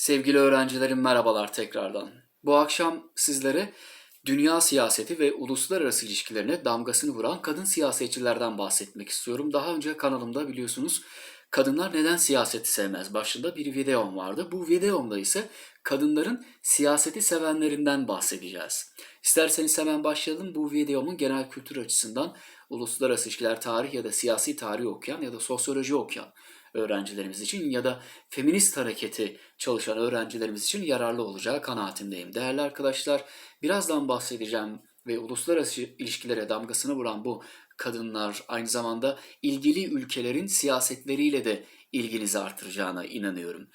Sevgili öğrencilerim merhabalar tekrardan. Bu akşam sizlere dünya siyaseti ve uluslararası ilişkilerine damgasını vuran kadın siyasetçilerden bahsetmek istiyorum. Daha önce kanalımda biliyorsunuz Kadınlar Neden Siyaseti Sevmez başında bir videom vardı. Bu videomda ise kadınların siyaseti sevenlerinden bahsedeceğiz. İsterseniz hemen başlayalım. Bu videomun genel kültür açısından uluslararası ilişkiler tarih ya da siyasi tarih okuyan ya da sosyoloji okuyan öğrencilerimiz için ya da feminist hareketi çalışan öğrencilerimiz için yararlı olacağı kanaatindeyim. Değerli arkadaşlar, birazdan bahsedeceğim ve uluslararası ilişkilere damgasını vuran bu kadınlar aynı zamanda ilgili ülkelerin siyasetleriyle de ilginizi artıracağına inanıyorum.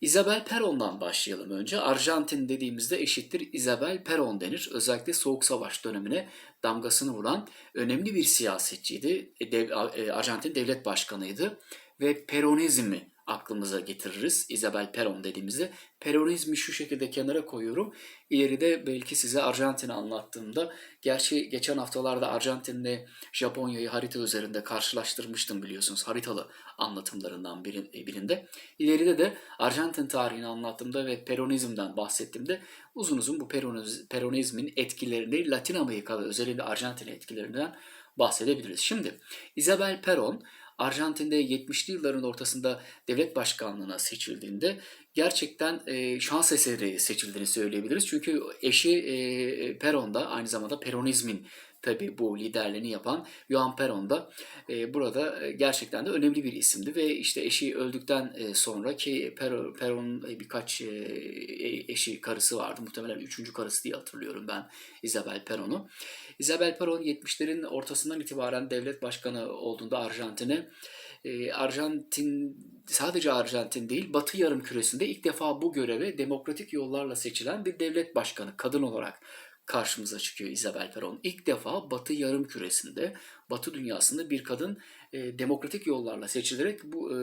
Isabel Peron'dan başlayalım önce. Arjantin dediğimizde eşittir Isabel Peron denir. Özellikle Soğuk Savaş dönemine damgasını vuran önemli bir siyasetçiydi. E, Dev, e, Arjantin devlet başkanıydı ve Peronizmi aklımıza getiririz. Isabel Peron dediğimizde Peronizmi şu şekilde kenara koyuyorum. İleride belki size Arjantin'i anlattığımda, gerçi geçen haftalarda Arjantin'le Japonya'yı harita üzerinde karşılaştırmıştım biliyorsunuz haritalı anlatımlarından birinde. İleride de Arjantin tarihini anlattığımda ve Peronizm'den bahsettiğimde uzun uzun bu Peroniz, Peronizmin etkilerini Latin Amerika ve özellikle Arjantin etkilerinden bahsedebiliriz. Şimdi Isabel Peron Arjantin'de 70'li yılların ortasında devlet başkanlığına seçildiğinde gerçekten e, şans eseri seçildiğini söyleyebiliriz. Çünkü eşi e, Peron aynı zamanda Peronizmin tabi bu liderliğini yapan Juan Perón da e, burada gerçekten de önemli bir isimdi ve işte eşi öldükten e, sonra ki Perón birkaç e, eşi karısı vardı muhtemelen üçüncü karısı diye hatırlıyorum ben Isabel Perón'u. Isabel Perón 70'lerin ortasından itibaren devlet başkanı olduğunda Arjantin'e e, Arjantin sadece Arjantin değil Batı yarım küresinde ilk defa bu göreve demokratik yollarla seçilen bir devlet başkanı kadın olarak karşımıza çıkıyor Isabel Perón. İlk defa Batı yarım küresinde, Batı dünyasında bir kadın e, demokratik yollarla seçilerek bu e,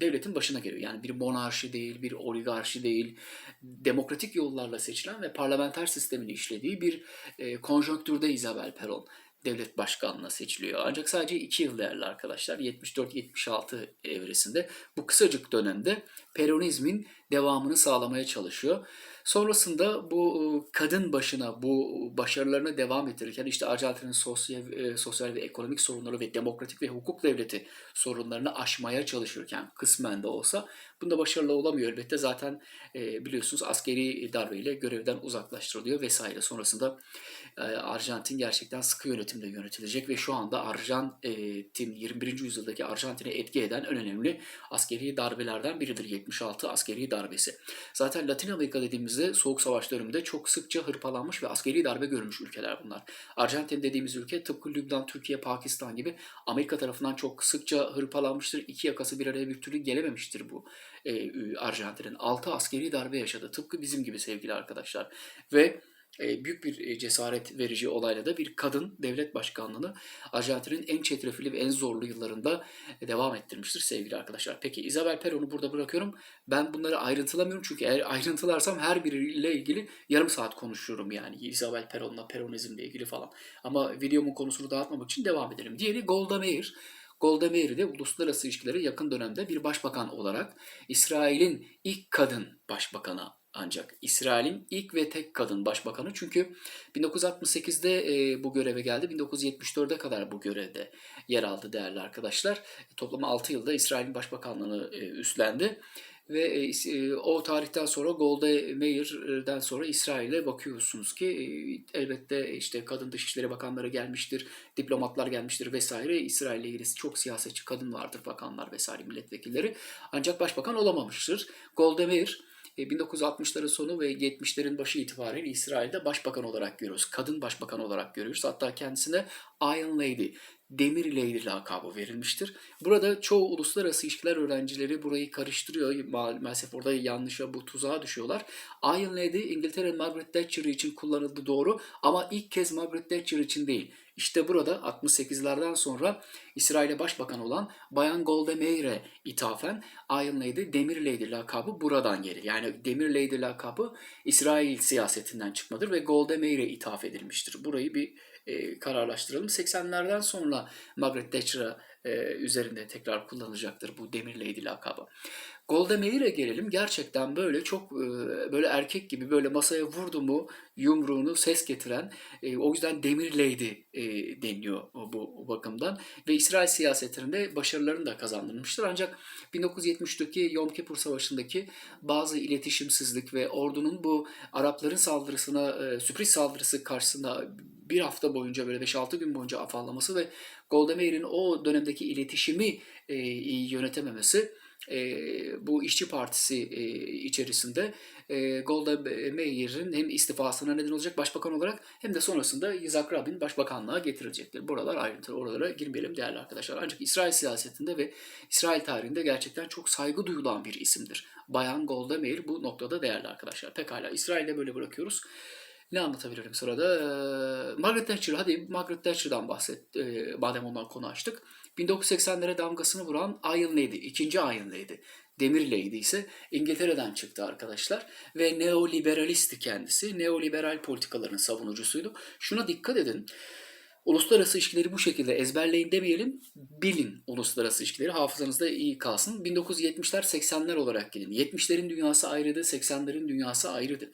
devletin başına geliyor. Yani bir monarşi değil, bir oligarşi değil, demokratik yollarla seçilen ve parlamenter sistemin işlediği bir e, konjonktürde Isabel Perón devlet başkanlığına seçiliyor. Ancak sadece 2 yıl değerli arkadaşlar 74-76 evresinde bu kısacık dönemde Peronizmin devamını sağlamaya çalışıyor. Sonrasında bu e, kadın başına bu başarılarına devam ettirirken işte Arjantin'in sosyal, e, sosyal ve ekonomik sorunları ve demokratik ve hukuk devleti sorunlarını aşmaya çalışırken kısmen de olsa bunda başarılı olamıyor elbette. Zaten e, biliyorsunuz askeri darbeyle görevden uzaklaştırılıyor vesaire. Sonrasında Arjantin gerçekten sıkı yönetimle yönetilecek ve şu anda Arjantin 21. yüzyıldaki Arjantin'e etki eden en önemli askeri darbelerden biridir 76 askeri darbesi. Zaten Latin Amerika dediğimizde Soğuk Savaş döneminde çok sıkça hırpalanmış ve askeri darbe görmüş ülkeler bunlar. Arjantin dediğimiz ülke tıpkı Lübnan, Türkiye, Pakistan gibi Amerika tarafından çok sıkça hırpalanmıştır. İki yakası bir araya bir türlü gelememiştir bu e, Arjantin'in. 6 askeri darbe yaşadı. Tıpkı bizim gibi sevgili arkadaşlar. Ve e, büyük bir e, cesaret verici olayla da bir kadın devlet başkanlığını Arjantin'in en çetrefilli ve en zorlu yıllarında devam ettirmiştir sevgili arkadaşlar. Peki Isabel Peron'u burada bırakıyorum. Ben bunları ayrıntılamıyorum çünkü eğer ayrıntılarsam her biriyle ilgili yarım saat konuşuyorum yani Isabel Peron'la Peronizmle ilgili falan. Ama videomun konusunu dağıtmamak için devam edelim. Diğeri Golda Meir. Golda Meir de uluslararası ilişkileri yakın dönemde bir başbakan olarak İsrail'in ilk kadın başbakanı ancak İsrail'in ilk ve tek kadın başbakanı çünkü 1968'de e, bu göreve geldi. 1974'e kadar bu görevde yer aldı değerli arkadaşlar. Toplam 6 yılda İsrail'in başbakanlığını e, üstlendi. Ve e, e, o tarihten sonra Golda Meir'den sonra İsrail'e bakıyorsunuz ki e, elbette işte kadın dışişleri bakanları gelmiştir, diplomatlar gelmiştir vesaire. İsrail'le ilgili çok siyasetçi kadın vardır bakanlar vesaire milletvekilleri. Ancak başbakan olamamıştır. Golda Meir 1960'ların e, sonu ve 70'lerin başı itibariyle İsrail'de başbakan olarak görüyoruz. Kadın başbakan olarak görüyoruz. Hatta kendisine Iron Lady, Demir Lady lakabı verilmiştir. Burada çoğu uluslararası ilişkiler öğrencileri burayı karıştırıyor. Maalesef orada yanlışa bu tuzağa düşüyorlar. Iron Lady İngiltere Margaret Thatcher için kullanıldı doğru ama ilk kez Margaret Thatcher için değil. İşte burada 68'lerden sonra İsrail'e başbakan olan Bayan Golda Meir'e ithafen Iron Lady, Demir Lady lakabı buradan gelir. Yani Demir Lady lakabı İsrail siyasetinden çıkmadır ve Golda Meir'e ithaf edilmiştir. Burayı bir kararlaştıralım. 80'lerden sonra Margaret Thatcher'a e, üzerinde tekrar kullanacaktır bu Demir Lady lakabı. Golda Meir'e gelelim. Gerçekten böyle çok e, böyle erkek gibi böyle masaya vurdu mu yumruğunu ses getiren e, o yüzden Demir Lady e, deniliyor o- bu bakımdan ve İsrail siyasetlerinde başarılarını da kazandırmıştır. Ancak 1973'teki Yom Kippur Savaşı'ndaki bazı iletişimsizlik ve ordunun bu Arapların saldırısına e, sürpriz saldırısı karşısında bir hafta boyunca böyle 5-6 gün boyunca afallaması ve Golda Meir'in o dönemdeki iletişimi e, yönetememesi e, bu işçi partisi e, içerisinde e, Golda Meir'in hem istifasına neden olacak başbakan olarak hem de sonrasında Yitzhak Rabin başbakanlığa getirilecektir. Buralar ayrıntı, oralara girmeyelim değerli arkadaşlar. Ancak İsrail siyasetinde ve İsrail tarihinde gerçekten çok saygı duyulan bir isimdir. Bayan Golda Meir bu noktada değerli arkadaşlar. Pekala İsrail'de böyle bırakıyoruz. Ne anlatabilirim sırada? Ee, Margaret Thatcher, hadi Margaret Thatcher'dan bahset, e, madem ondan konu açtık. 1980'lere damgasını vuran Iron Lady, ikinci Iron Lady. Demir Lady ise İngiltere'den çıktı arkadaşlar ve neoliberalisti kendisi. Neoliberal politikaların savunucusuydu. Şuna dikkat edin. Uluslararası ilişkileri bu şekilde ezberleyin demeyelim, bilin uluslararası ilişkileri hafızanızda iyi kalsın. 1970'ler 80'ler olarak gidin. 70'lerin dünyası ayrıydı, 80'lerin dünyası ayrıydı.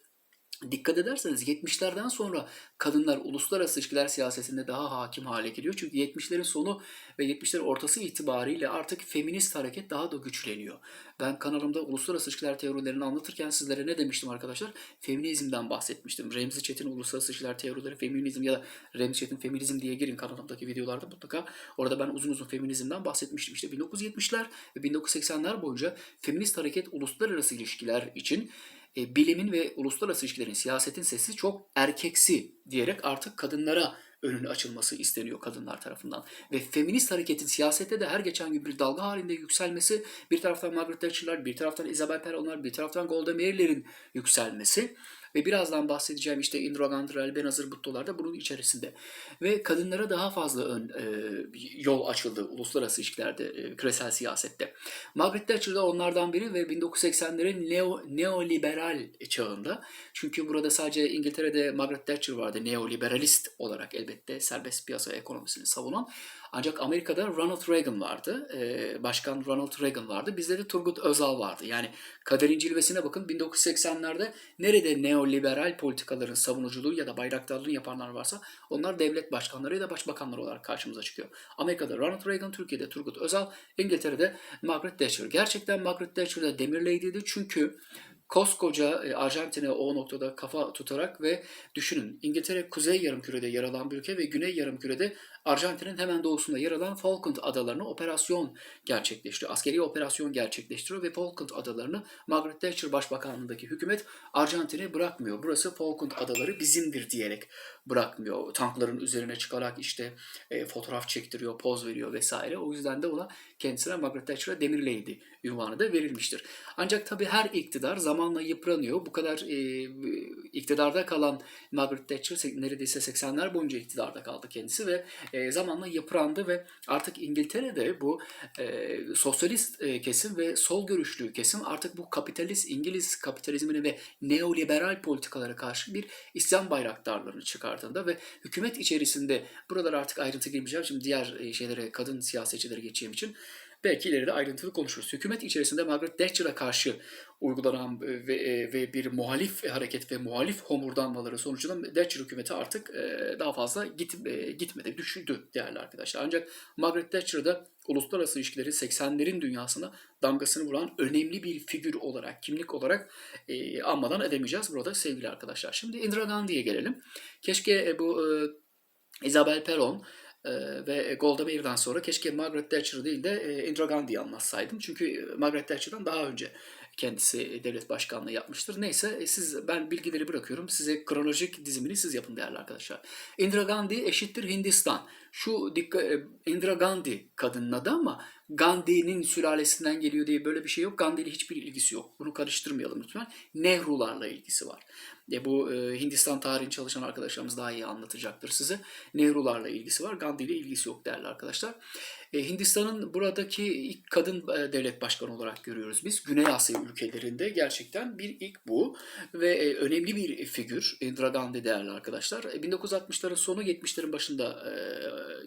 Dikkat ederseniz 70'lerden sonra kadınlar uluslararası ilişkiler siyasetinde daha hakim hale geliyor. Çünkü 70'lerin sonu ve 70'lerin ortası itibariyle artık feminist hareket daha da güçleniyor. Ben kanalımda uluslararası ilişkiler teorilerini anlatırken sizlere ne demiştim arkadaşlar? Feminizmden bahsetmiştim. Remzi Çetin uluslararası ilişkiler teorileri, feminizm ya da Remzi Çetin feminizm diye girin kanalımdaki videolarda mutlaka. Orada ben uzun uzun feminizmden bahsetmiştim. İşte 1970'ler ve 1980'ler boyunca feminist hareket uluslararası ilişkiler için e, bilimin ve uluslararası ilişkilerin, siyasetin sesi çok erkeksi diyerek artık kadınlara önünü açılması isteniyor kadınlar tarafından. Ve feminist hareketin siyasette de her geçen gün bir dalga halinde yükselmesi, bir taraftan Margaret Thatcher'lar, bir taraftan Isabel Perron'lar, bir taraftan Golda Meir'lerin yükselmesi ve birazdan bahsedeceğim işte Indira Gandhi, Benazir Bhutto'lar da bunun içerisinde. Ve kadınlara daha fazla ön, e, yol açıldı uluslararası ilişkilerde, e, küresel siyasette. Margaret Thatcher da onlardan biri ve 1980'lerin neo, neoliberal çağında. Çünkü burada sadece İngiltere'de Margaret Thatcher vardı neoliberalist olarak elbette serbest piyasa ekonomisini savunan. Ancak Amerika'da Ronald Reagan vardı. Ee, Başkan Ronald Reagan vardı. Bizde de Turgut Özal vardı. Yani kaderin cilvesine bakın 1980'lerde nerede neoliberal politikaların savunuculuğu ya da bayraktarlığını yapanlar varsa onlar devlet başkanları ya da başbakanları olarak karşımıza çıkıyor. Amerika'da Ronald Reagan, Türkiye'de Turgut Özal, İngiltere'de Margaret Thatcher. Gerçekten Margaret Thatcher da demir lady'ydi çünkü koskoca e, Arjantin'e o noktada kafa tutarak ve düşünün İngiltere kuzey yarımkürede yer alan bir ülke ve güney yarımkürede Arjantin'in hemen doğusunda yer alan Falkland adalarına operasyon gerçekleştiriyor. Askeri operasyon gerçekleştiriyor ve Falkland adalarını Margaret Thatcher başbakanlığındaki hükümet Arjantin'e bırakmıyor. Burası Falkland adaları bizimdir diyerek bırakmıyor. Tankların üzerine çıkarak işte e, fotoğraf çektiriyor, poz veriyor vesaire. O yüzden de ona kendisine Margaret Thatcher'a Demir Lady ünvanı da verilmiştir. Ancak tabii her iktidar zamanla yıpranıyor. Bu kadar e, iktidarda kalan Margaret Thatcher neredeyse 80'ler boyunca iktidarda kaldı kendisi ve e, zamanla yıprandı ve artık İngiltere'de bu e, sosyalist e, kesim ve sol görüşlü kesim artık bu kapitalist İngiliz kapitalizmine ve neoliberal politikalara karşı bir isyan bayraktarlarını çıkardığında ve hükümet içerisinde buralar artık ayrıntı girmeyeceğim. Şimdi diğer e, şeylere kadın siyasetçilere geçeceğim için belki ileride ayrıntılı konuşuruz. Hükümet içerisinde Margaret Thatcher'a karşı uygulanan e, ve, e, ve bir muhalif hareket ve muhalif homurdanmaları sonucunda Thatcher hükümeti artık e, daha fazla git, gitmedi, düşürdü değerli arkadaşlar. Ancak Margaret Thatcher'da uluslararası ilişkileri 80'lerin dünyasına damgasını vuran önemli bir figür olarak, kimlik olarak e, anmadan edemeyeceğiz burada sevgili arkadaşlar. Şimdi Indira Gandhi'ye gelelim. Keşke bu e, Isabel Perón ve Golda Meir'den sonra keşke Margaret Thatcher değil de e, Indira Gandhi'yi anlatsaydım. Çünkü Margaret Thatcher'dan daha önce kendisi devlet başkanlığı yapmıştır. Neyse e, siz ben bilgileri bırakıyorum. Size kronolojik dizimini siz yapın değerli arkadaşlar. Indira Gandhi eşittir Hindistan. Şu dikkat e, Indira Gandhi kadının adı ama Gandhi'nin sülalesinden geliyor diye böyle bir şey yok. Gandhi ile hiçbir ilgisi yok. Bunu karıştırmayalım lütfen. Nehrularla ilgisi var. E bu e, Hindistan tarihini çalışan arkadaşlarımız daha iyi anlatacaktır size. Nehrularla ilgisi var. Gandhi ile ilgisi yok değerli arkadaşlar. E, Hindistan'ın buradaki ilk kadın e, devlet başkanı olarak görüyoruz biz. Güney Asya ülkelerinde gerçekten bir ilk bu ve e, önemli bir figür Indira Gandhi değerli arkadaşlar. E, 1960'ların sonu 70'lerin başında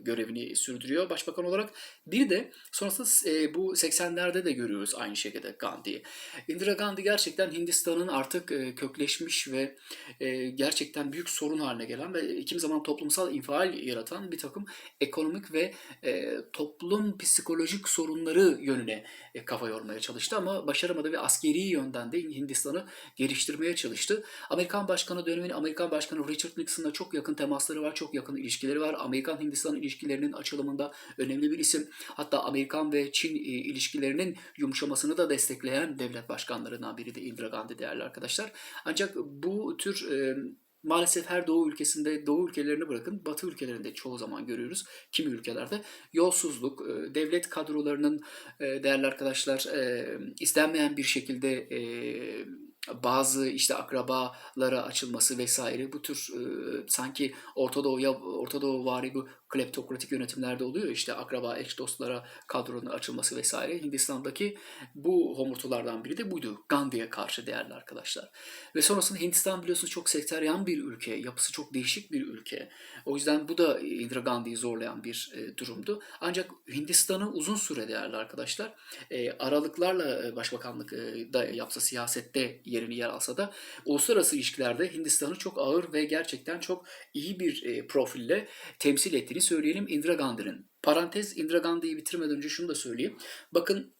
görevini sürdürüyor başbakan olarak. Bir de sonra sonrasında bu 80'lerde de görüyoruz aynı şekilde Gandhi'yi. Indira Gandhi gerçekten Hindistan'ın artık kökleşmiş ve gerçekten büyük sorun haline gelen ve kimi zaman toplumsal infial yaratan bir takım ekonomik ve e, toplum psikolojik sorunları yönüne e, kafa yormaya çalıştı ama başaramadı ve askeri yönden de Hindistan'ı geliştirmeye çalıştı. Amerikan Başkanı döneminin Amerikan Başkanı Richard Nixon'la çok yakın temasları var, çok yakın ilişkileri var. Amerikan-Hindistan ilişkilerinin açılımında önemli bir isim. Hatta Amerikan ve Çin e, ilişkilerinin yumuşamasını da destekleyen devlet başkanlarından biri de Indira Gandhi değerli arkadaşlar. Ancak bu tür e, maalesef her doğu ülkesinde, doğu ülkelerini bırakın, batı ülkelerinde çoğu zaman görüyoruz. Kimi ülkelerde yolsuzluk, e, devlet kadrolarının e, değerli arkadaşlar e, istenmeyen bir şekilde bazı işte akrabalara açılması vesaire bu tür e, sanki Orta Doğu'ya Orta Doğu vari bu kleptokratik yönetimlerde oluyor işte akraba eş dostlara kadronun açılması vesaire. Hindistan'daki bu homurtulardan biri de buydu. Gandhi'ye karşı değerli arkadaşlar. Ve sonrasında Hindistan biliyorsunuz çok sekteryan bir ülke. Yapısı çok değişik bir ülke. O yüzden bu da Indira Gandhi'yi zorlayan bir e, durumdu. Ancak Hindistan'ı uzun süre değerli arkadaşlar e, aralıklarla e, başbakanlık da yapsa siyasette yerini yer alsa da uluslararası ilişkilerde Hindistan'ı çok ağır ve gerçekten çok iyi bir profille temsil ettiğini söyleyelim Indira Gandhi'nin. Parantez Indira Gandhi'yi bitirmeden önce şunu da söyleyeyim. Bakın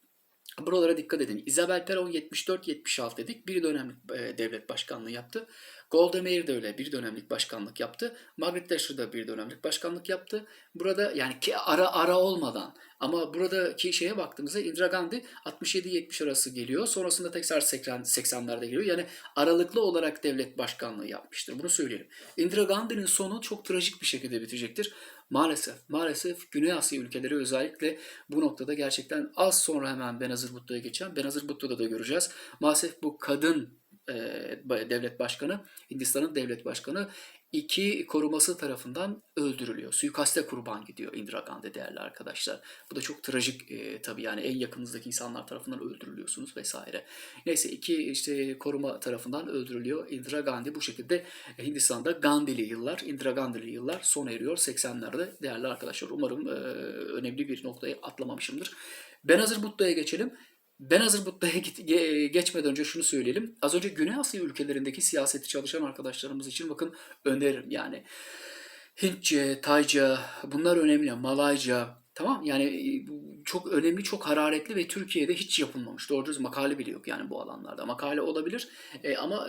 Buralara dikkat edin. Isabel Perón 74-76 dedik. Bir dönemlik e, devlet başkanlığı yaptı. Golda Meir de öyle bir dönemlik başkanlık yaptı. Margaret Thatcher da bir dönemlik başkanlık yaptı. Burada yani ki ara ara olmadan ama buradaki şeye baktığımızda Indira Gandhi 67-70 arası geliyor. Sonrasında tekrar 80, 80'lerde geliyor. Yani aralıklı olarak devlet başkanlığı yapmıştır. Bunu söyleyelim. Indira Gandhi'nin sonu çok trajik bir şekilde bitecektir. Maalesef, maalesef Güney Asya ülkeleri özellikle bu noktada gerçekten az sonra hemen Benazir Bhutto'ya geçen, Benazir Bhutto'da da göreceğiz. Maalesef bu kadın e, devlet başkanı, Hindistan'ın devlet başkanı iki koruması tarafından öldürülüyor. Suikaste kurban gidiyor Indira Gandhi değerli arkadaşlar. Bu da çok trajik e, tabii yani en yakınınızdaki insanlar tarafından öldürülüyorsunuz vesaire. Neyse iki işte koruma tarafından öldürülüyor. Indira Gandhi bu şekilde Hindistan'da Gandhi'li yıllar, Indira Gandhi'li yıllar sona eriyor 80'lerde değerli arkadaşlar. Umarım e, önemli bir noktayı atlamamışımdır. Benazir Bhutto'ya geçelim. Benazir Bhutto'ya geçmeden önce şunu söyleyelim. Az önce Güney Asya ülkelerindeki siyaseti çalışan arkadaşlarımız için bakın öneririm yani. Hintçe, Tayca bunlar önemli. Malayca, Tamam yani çok önemli, çok hararetli ve Türkiye'de hiç yapılmamış. Doğru düz makale bile yok yani bu alanlarda. Makale olabilir e, ama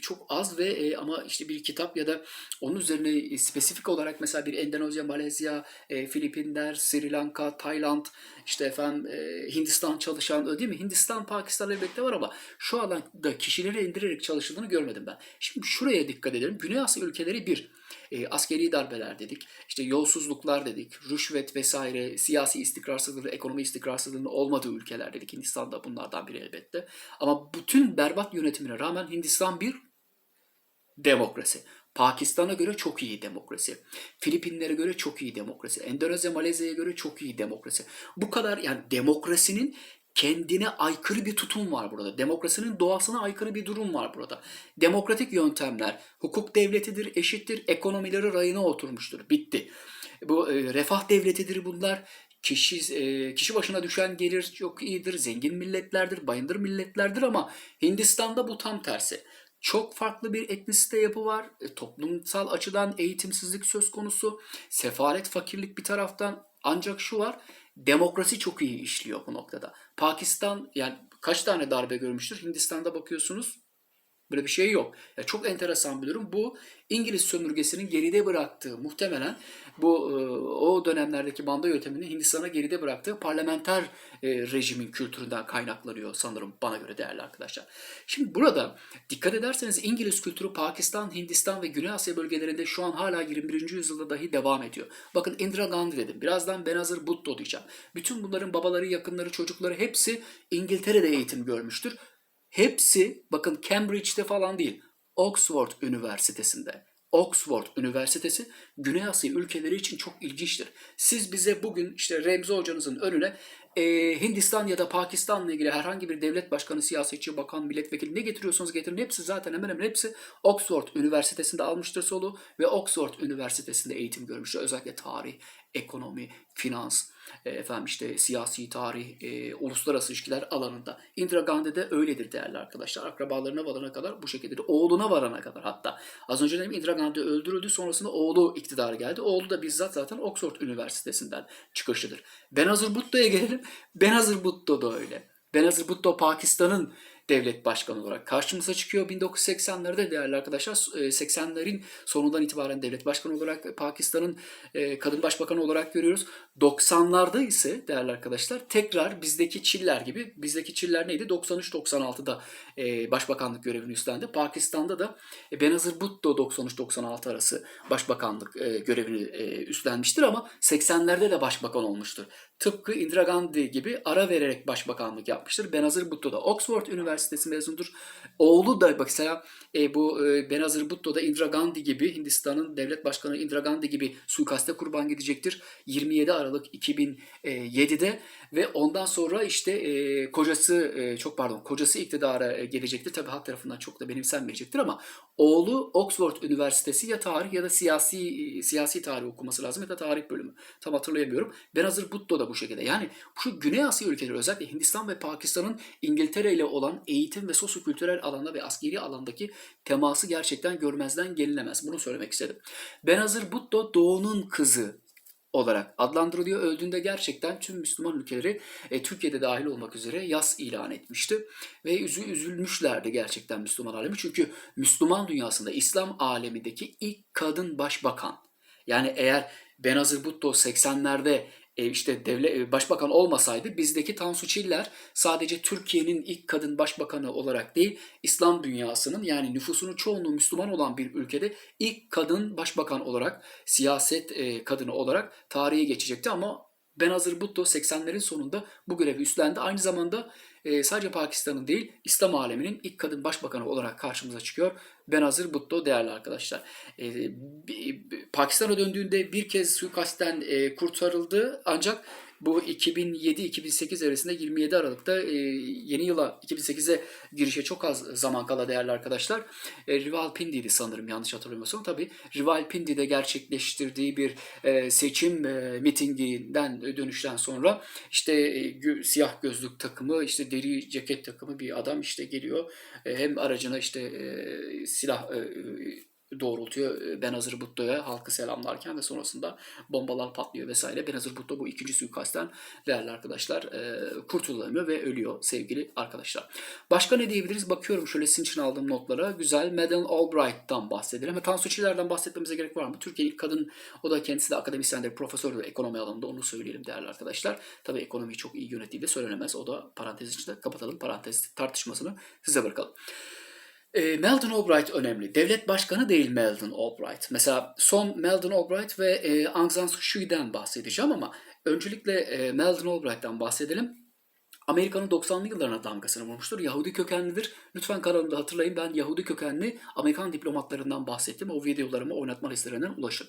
çok az ve e, ama işte bir kitap ya da onun üzerine spesifik olarak mesela bir Endonezya, Malezya, e, Filipinler, Sri Lanka, Tayland, işte efendim e, Hindistan çalışan değil mi? Hindistan, Pakistan elbette var ama şu alanda kişileri indirerek çalışıldığını görmedim ben. Şimdi şuraya dikkat edelim. Güney Asya ülkeleri bir. E, askeri darbeler dedik, işte yolsuzluklar dedik, rüşvet vesaire, siyasi istikrarsızlığı, ekonomi istikrarsızlığının olmadığı ülkeler dedik. Hindistan da bunlardan biri elbette. Ama bütün berbat yönetimine rağmen Hindistan bir demokrasi. Pakistan'a göre çok iyi demokrasi. Filipinlere göre çok iyi demokrasi. Endonezya, Malezya'ya göre çok iyi demokrasi. Bu kadar yani demokrasinin kendine aykırı bir tutum var burada. Demokrasinin doğasına aykırı bir durum var burada. Demokratik yöntemler, hukuk devletidir, eşittir, ekonomileri rayına oturmuştur. Bitti. Bu e, refah devletidir bunlar. Kişi, e, kişi başına düşen gelir çok iyidir, zengin milletlerdir, bayındır milletlerdir ama Hindistan'da bu tam tersi. Çok farklı bir etnisite yapı var. E, toplumsal açıdan eğitimsizlik söz konusu. Sefalet, fakirlik bir taraftan. Ancak şu var, demokrasi çok iyi işliyor bu noktada. Pakistan yani kaç tane darbe görmüştür? Hindistan'da bakıyorsunuz Böyle bir şey yok. Ya çok enteresan bir durum. Bu İngiliz sömürgesinin geride bıraktığı muhtemelen bu e, o dönemlerdeki manda yönetimini Hindistan'a geride bıraktığı parlamenter e, rejimin kültüründen kaynaklanıyor sanırım bana göre değerli arkadaşlar. Şimdi burada dikkat ederseniz İngiliz kültürü Pakistan, Hindistan ve Güney Asya bölgelerinde şu an hala 21. yüzyılda dahi devam ediyor. Bakın Indira Gandhi dedim. Birazdan Benazir Bhutto diyeceğim. Bütün bunların babaları, yakınları, çocukları hepsi İngiltere'de eğitim görmüştür. Hepsi bakın Cambridge'de falan değil. Oxford Üniversitesi'nde. Oxford Üniversitesi Güney Asya ülkeleri için çok ilginçtir. Siz bize bugün işte Remzi hocanızın önüne e, Hindistan ya da Pakistan'la ilgili herhangi bir devlet başkanı, siyasetçi, bakan, milletvekili ne getiriyorsanız getirin. Hepsi zaten hemen hemen hepsi Oxford Üniversitesi'nde almıştır solu ve Oxford Üniversitesi'nde eğitim görmüştür. Özellikle tarih, ekonomi, finans, e, efendim işte siyasi tarih, e, uluslararası ilişkiler alanında. Indira Gandhi de öyledir değerli arkadaşlar. Akrabalarına varana kadar bu şekildedir. Oğluna varana kadar hatta. Az önce dedim Indira Gandhi öldürüldü. Sonrasında oğlu iktidara geldi. Oğlu da bizzat zaten Oxford Üniversitesi'nden çıkışlıdır. Benazir Bhutto'ya gelelim. Benazir Bhutto da öyle. Benazir Bhutto Pakistan'ın devlet başkanı olarak karşımıza çıkıyor. 1980'lerde değerli arkadaşlar 80'lerin sonundan itibaren devlet başkanı olarak Pakistan'ın e, kadın başbakanı olarak görüyoruz. 90'larda ise değerli arkadaşlar tekrar bizdeki Çiller gibi bizdeki Çiller neydi? 93-96'da e, başbakanlık görevini üstlendi. Pakistan'da da e, Benazir Bhutto 93-96 arası başbakanlık e, görevini e, üstlenmiştir ama 80'lerde de başbakan olmuştur. Tıpkı Indira Gandhi gibi ara vererek başbakanlık yapmıştır. Benazir Bhutto da Oxford Üniversitesi mezunudur. Oğlu da mesela e, bu e, Benazir Bhutto da Indira Gandhi gibi Hindistan'ın devlet başkanı Indira Gandhi gibi suikaste kurban gidecektir. 27 Aralık 2007'de ve ondan sonra işte e, kocası e, çok pardon kocası iktidara e, gelecektir. Tabii halk tarafından çok da benimsenmeyecektir ama oğlu Oxford Üniversitesi ya tarih ya da siyasi siyasi tarih okuması lazım ya da tarih bölümü. Tam hatırlayamıyorum. Benazir Bhutto da bu şekilde. Yani şu Güney Asya ülkeleri özellikle Hindistan ve Pakistan'ın İngiltere ile olan eğitim ve sosyokültürel alanda ve askeri alandaki teması gerçekten görmezden gelinemez. Bunu söylemek istedim. Benazir Bhutto doğunun kızı olarak adlandırılıyor. Öldüğünde gerçekten tüm Müslüman ülkeleri e, Türkiye'de dahil olmak üzere yas ilan etmişti. Ve üzü, üzülmüşlerdi gerçekten Müslüman alemi. Çünkü Müslüman dünyasında İslam alemindeki ilk kadın başbakan. Yani eğer Benazir Bhutto 80'lerde e, işte devlet e, başbakan olmasaydı bizdeki Tansu Çiller sadece Türkiye'nin ilk kadın başbakanı olarak değil İslam dünyasının yani nüfusunun çoğunluğu Müslüman olan bir ülkede ilk kadın başbakan olarak siyaset e, kadını olarak tarihe geçecekti ama Benazir Bhutto 80'lerin sonunda bu görevi üstlendi. Aynı zamanda sadece Pakistan'ın değil İslam aleminin ilk kadın başbakanı olarak karşımıza çıkıyor. Benazir Bhutto değerli arkadaşlar. Pakistan'a döndüğünde bir kez suikastten kurtarıldı ancak bu 2007-2008 arasında 27 Aralık'ta e, yeni yıla 2008'e girişe çok az zaman kala değerli arkadaşlar. E, Rivalpindi'ydi sanırım yanlış hatırlamıyorsam. Tabi Rivalpindi'de gerçekleştirdiği bir e, seçim e, mitinginden dönüşten sonra işte e, siyah gözlük takımı işte deri ceket takımı bir adam işte geliyor. Hem aracına işte silah doğrultuyor e, Benazir Bhutto'ya halkı selamlarken ve sonrasında bombalar patlıyor vesaire. Benazir Bhutto bu ikinci suikastten değerli arkadaşlar e, kurtulamıyor ve ölüyor sevgili arkadaşlar. Başka ne diyebiliriz? Bakıyorum şöyle sizin için aldığım notlara. Güzel Madeleine Albright'tan bahsedelim. Ama Tansu Çiller'den bahsetmemize gerek var mı? Türkiye ilk kadın, o da kendisi de akademisyendir, profesördür ekonomi alanında onu söyleyelim değerli arkadaşlar. Tabii ekonomiyi çok iyi yönettiği de söylenemez. O da parantez içinde kapatalım. Parantez tartışmasını size bırakalım. E, Meldon Albright önemli. Devlet başkanı değil Meldon Albright. Mesela son Meldon Albright ve e, Aung San Suu Kyi'den bahsedeceğim ama öncelikle e, Meldon Albright'tan bahsedelim. Amerika'nın 90'lı yıllarına damgasını vurmuştur. Yahudi kökenlidir. Lütfen kanalımda hatırlayın ben Yahudi kökenli Amerikan diplomatlarından bahsettim. O videolarımı oynatma listelerinden ulaşın.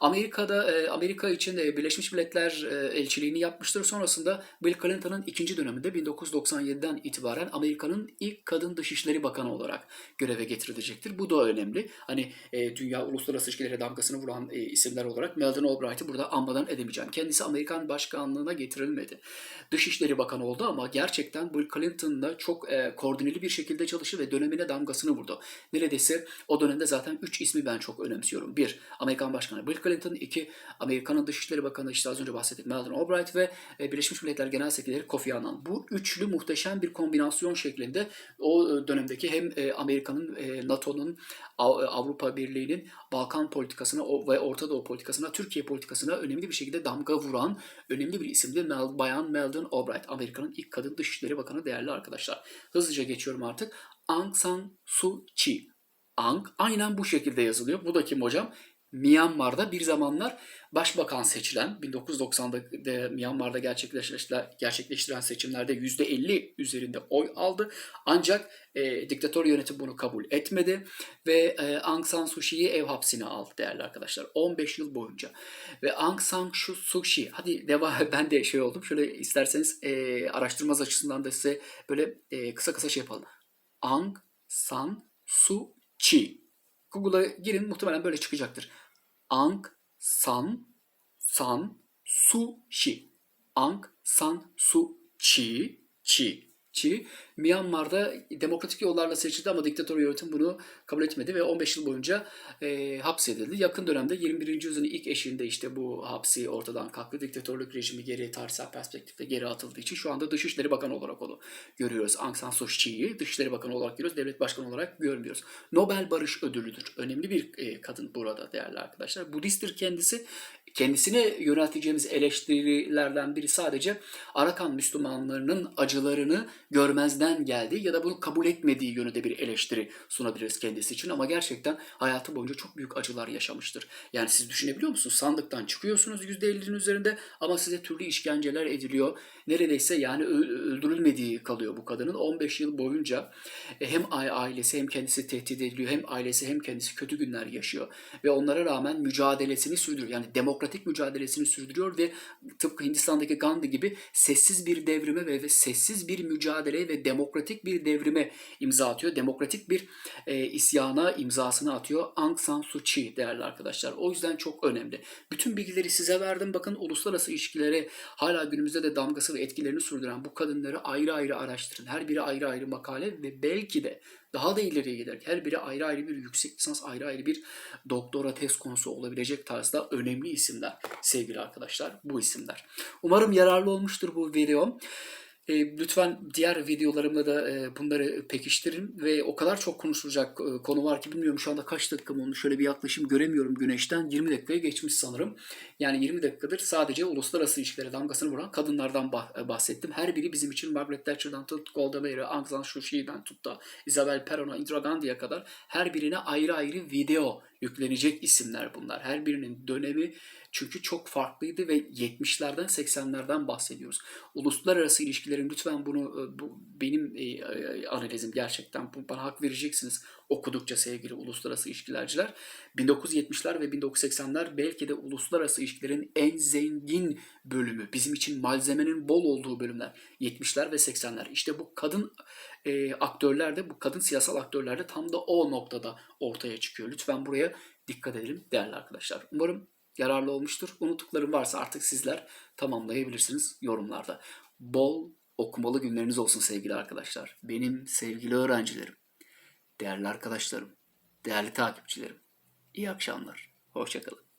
Amerika'da e, Amerika için e, Birleşmiş Milletler e, elçiliğini yapmıştır. Sonrasında Bill Clinton'ın ikinci döneminde 1997'den itibaren Amerika'nın ilk kadın dışişleri bakanı olarak göreve getirilecektir. Bu da önemli. Hani dünya uluslararası ilişkilere damgasını vuran isimler olarak Melvin Albright'ı burada anmadan edemeyeceğim. Kendisi Amerikan başkanlığına getirilmedi. Dışişleri Bakanı oldu ama gerçekten Bill Clinton'la çok e, koordineli bir şekilde çalıştı ve dönemine damgasını vurdu. Neredeyse o dönemde zaten 3 ismi ben çok önemsiyorum. 1. Amerikan Başkanı Bill Clinton. 2. Amerika'nın Dışişleri Bakanı işte az önce bahsettik Madeleine Albright ve e, Birleşmiş Milletler Genel Sekreteri Kofi Annan. Bu üçlü muhteşem bir kombinasyon şeklinde o e, dönemdeki hem e, Amerika'nın, e, NATO'nun, Avrupa Birliği'nin Balkan politikasına ve Orta Doğu politikasına, Türkiye politikasına önemli bir şekilde damga vuran önemli bir isimdi Mel, Bayan Meldon Albright. Amerika'nın ilk kadın Dışişleri Bakanı değerli arkadaşlar. Hızlıca geçiyorum artık. Aung San Suu Kyi. Aung aynen bu şekilde yazılıyor. Bu da kim hocam? Myanmar'da bir zamanlar başbakan seçilen 1990'da Myanmar'da gerçekleştiren, seçimlerde %50 üzerinde oy aldı. Ancak e, diktatör yönetim bunu kabul etmedi ve e, Aung San Suu Kyi'yi ev hapsine aldı değerli arkadaşlar 15 yıl boyunca. Ve Aung San Suu Kyi hadi devam ben de şey oldum şöyle isterseniz e, araştırmaz açısından da size böyle e, kısa kısa şey yapalım. Aung San Suu Kyi. Google'a girin muhtemelen böyle çıkacaktır. Aung San San Suu Kyi. Aung San Suu Kyi. Kyi. Kyi, Myanmar'da demokratik yollarla seçildi ama diktatör yönetim bunu kabul etmedi ve 15 yıl boyunca e, hapsedildi. Yakın dönemde 21. yüzyılın ilk eşiğinde işte bu hapsi ortadan kalktı. Diktatörlük rejimi geri tarihsel perspektifte geri atıldığı için şu anda Dışişleri Bakanı olarak onu görüyoruz. Aung San Suu Kyi'yi Dışişleri Bakanı olarak görüyoruz. Devlet Başkanı olarak görmüyoruz. Nobel Barış Ödülüdür. Önemli bir e, kadın burada değerli arkadaşlar. Budisttir kendisi. Kendisine yönelteceğimiz eleştirilerden biri sadece Arakan Müslümanlarının acılarını görmezden geldiği ya da bunu kabul etmediği yönünde bir eleştiri sunabiliriz kendisi için ama gerçekten hayatı boyunca çok büyük acılar yaşamıştır. Yani siz düşünebiliyor musunuz? Sandıktan çıkıyorsunuz %50'nin üzerinde ama size türlü işkenceler ediliyor. Neredeyse yani öldürülmediği kalıyor bu kadının. 15 yıl boyunca e, hem ailesi hem kendisi tehdit ediliyor hem ailesi hem kendisi kötü günler yaşıyor ve onlara rağmen mücadelesini sürdürüyor. Yani demokratik mücadelesini sürdürüyor ve tıpkı Hindistan'daki Gandhi gibi sessiz bir devrime ve sessiz bir mücadeleye ve demokratik bir devrime imza atıyor. Demokratik bir e, isyana imzasını atıyor Aung San Suu Kyi değerli arkadaşlar. O yüzden çok önemli. Bütün bilgileri size verdim. Bakın uluslararası ilişkilere hala günümüzde de damgası ve etkilerini sürdüren bu kadınları ayrı ayrı araştırın. Her biri ayrı ayrı makale ve belki de daha da ileriye giderek her biri ayrı ayrı bir yüksek lisans, ayrı ayrı bir doktora tez konusu olabilecek tarzda önemli isimler sevgili arkadaşlar bu isimler. Umarım yararlı olmuştur bu videom. E, lütfen diğer videolarımda da e, bunları pekiştirin ve o kadar çok konuşulacak e, konu var ki bilmiyorum şu anda kaç dakikam olmuş şöyle bir yaklaşım göremiyorum güneşten 20 dakikaya geçmiş sanırım. Yani 20 dakikadır sadece uluslararası ilişkilere damgasını vuran kadınlardan bah- bahsettim. Her biri bizim için Margaret Thatcher'dan tut, Golda Meir'e, Aung San Suu Kyi'den tut da Isabel Peron'a, Indira Gandhi'ye kadar her birine ayrı ayrı video yüklenecek isimler bunlar. Her birinin dönemi çünkü çok farklıydı ve 70'lerden 80'lerden bahsediyoruz. Uluslararası ilişkilerin lütfen bunu e, bu benim e, e, analizim gerçekten bu, bana hak vereceksiniz okudukça sevgili uluslararası ilişkilerciler. 1970'ler ve 1980'ler belki de uluslararası ilişkilerin en zengin bölümü. Bizim için malzemenin bol olduğu bölümler. 70'ler ve 80'ler. İşte bu kadın e, aktörler bu kadın siyasal aktörler de tam da o noktada ortaya çıkıyor. Lütfen buraya dikkat edelim değerli arkadaşlar. Umarım yararlı olmuştur. Unuttuklarım varsa artık sizler tamamlayabilirsiniz yorumlarda. Bol okumalı günleriniz olsun sevgili arkadaşlar. Benim sevgili öğrencilerim, değerli arkadaşlarım, değerli takipçilerim. İyi akşamlar. Hoşçakalın.